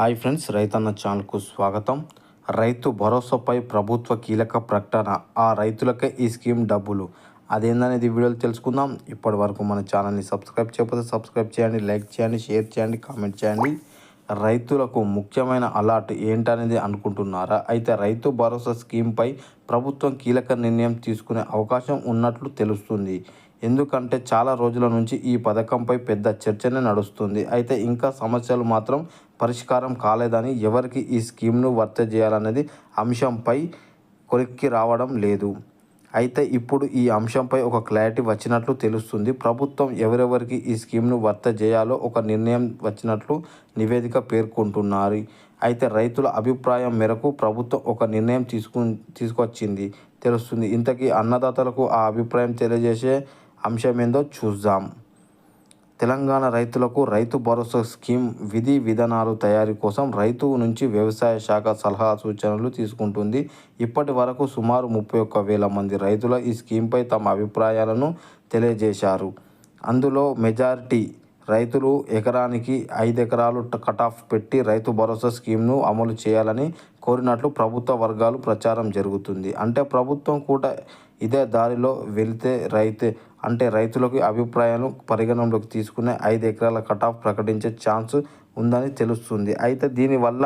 Hi friends రైతన్న ఛానల్కు స్వాగతం. రైతు భరోసాపై ప్రభుత్వ కీలక ప్రకటన. ఆ రైతులకే ఈ స్కీమ్ డబ్బులు. అదేందనేది వీడియోలు తెలుసుకుందాం. ఇప్పటి వరకు మన ఛానల్ని సబ్స్క్రైబ్ చేయకపోతే సబ్స్క్రైబ్ చేయండి లైక్ చేయండి షేర్ చేయండి కామెంట్ చేయండి. రైతులకు ముఖ్యమైన అలర్ట్ ఏంటనేది అనుకుంటున్నారా? అయితే రైతు భరోసా స్కీమ్పై ప్రభుత్వం కీలక నిర్ణయం తీసుకునే అవకాశం ఉన్నట్లు తెలుస్తుంది. ఎందుకంటే చాలా రోజుల నుంచి ఈ పథకంపై పెద్ద చర్చనే నడుస్తుంది. అయితే ఇంకా సమస్యలు మాత్రం పరిష్కారం కాలేదని ఎవరికి ఈ స్కీమ్ను వర్తించేయాలనేది అంశంపై కొలిక్కి రావడం లేదు. అయితే ఇప్పుడు ఈ అంశంపై ఒక క్లారిటీ వచ్చినట్లు తెలుస్తుంది. ప్రభుత్వం ఎవరెవరికి ఈ స్కీమ్ను వర్తజేయాలో ఒక నిర్ణయం వచ్చినట్లు నివేదిక పేర్కొంటున్నారు. అయితే రైతుల అభిప్రాయం మేరకు ప్రభుత్వం ఒక నిర్ణయం తీసుకు తీసుకొచ్చింది. తెలుస్తుంది. ఇంతకీ అన్నదాతలకు ఆ అభిప్రాయం తెలియజేసే అంశం ఏందో చూద్దాం. తెలంగాణ రైతులకు రైతు భరోసా స్కీమ్ విధి విధానాలు తయారీ కోసం రైతు నుంచి వ్యవసాయ శాఖ సలహా సూచనలు తీసుకుంటుంది. ఇప్పటి వరకు సుమారు ముప్పై ఒక్క వేల మంది రైతుల ఈ స్కీమ్పై తమ అభిప్రాయాలను తెలియజేశారు. అందులో మెజారిటీ రైతులు ఎకరానికి ఐదు ఎకరాలు కట్ ఆఫ్ పెట్టి రైతు భరోసా స్కీమ్ను అమలు చేయాలని కోరినట్లు ప్రభుత్వ వర్గాలు ప్రచారం జరుగుతుంది. అంటే ప్రభుత్వం కూడా ఇదే దారిలో వెళితే రైతే అంటే రైతులకు అభిప్రాయాలు పరిగణనలోకి తీసుకునే ఐదు ఎకరాల కట్ ఆఫ్ ప్రకటించే ఛాన్స్ ఉందని తెలుస్తుంది. అయితే దీనివల్ల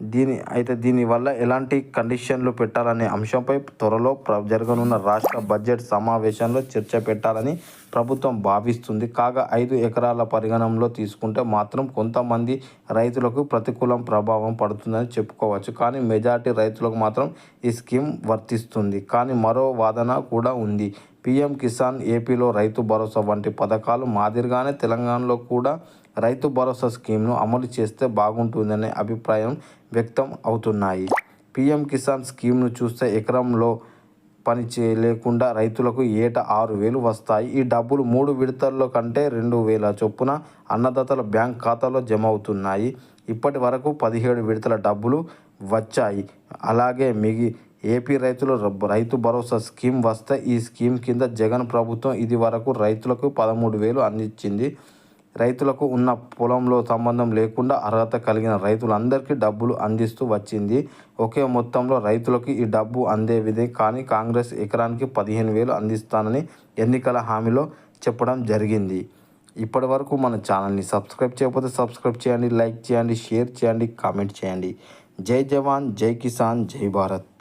దీని అయితే దీనివల్ల ఎలాంటి కండిషన్లు పెట్టాలనే అంశంపై త్వరలో ప్ర జరగనున్న రాష్ట్ర బడ్జెట్ సమావేశంలో చర్చ పెట్టాలని ప్రభుత్వం భావిస్తుంది. కాగా ఐదు ఎకరాల పరిగణనలో తీసుకుంటే మాత్రం కొంతమంది రైతులకు ప్రతికూలం ప్రభావం పడుతుందని చెప్పుకోవచ్చు. కానీ మెజార్టీ రైతులకు మాత్రం ఈ స్కీమ్ వర్తిస్తుంది. కానీ మరో వాదన కూడా ఉంది. పీఎం కిసాన్ ఏపీలో రైతు భరోసా వంటి పథకాలు మాదిరిగానే తెలంగాణలో కూడా రైతు భరోసా స్కీమ్ను అమలు చేస్తే బాగుంటుందనే అభిప్రాయం వ్యక్తం అవుతున్నాయి. పీఎం కిసాన్ స్కీమ్ను చూస్తే ఎకరంలో పని చేయలేకుండా రైతులకు ఏటా ఆరు వేలు వస్తాయి. ఈ డబ్బులు మూడు విడతల్లో కంటే రెండు వేల చొప్పున అన్నదాతల బ్యాంక్ ఖాతాలో జమ అవుతున్నాయి ఇప్పటి వరకు పదిహేడు విడతల డబ్బులు వచ్చాయి. అలాగే మిగి ఏపీ రైతులు రైతు భరోసా స్కీమ్ వస్తే ఈ స్కీమ్ కింద జగన్ ప్రభుత్వం ఇది వరకు రైతులకు పదమూడు వేలు అందించింది. రైతులకు ఉన్న పొలంలో సంబంధం లేకుండా అర్హత కలిగిన రైతులందరికీ డబ్బులు అందిస్తూ వచ్చింది. ఒకే మొత్తంలో రైతులకు ఈ డబ్బు అందే విధే కానీ కాంగ్రెస్ ఎకరానికి పదిహేను వేలు అందిస్తానని ఎన్నికల హామీలో చెప్పడం జరిగింది. ఇప్పటి వరకు మన ఛానల్ని సబ్స్క్రైబ్ చేయకపోతే సబ్స్క్రైబ్ చేయండి లైక్ చేయండి షేర్ చేయండి కామెంట్ చేయండి. జై జవాన్ జై కిసాన్ జై భారత్.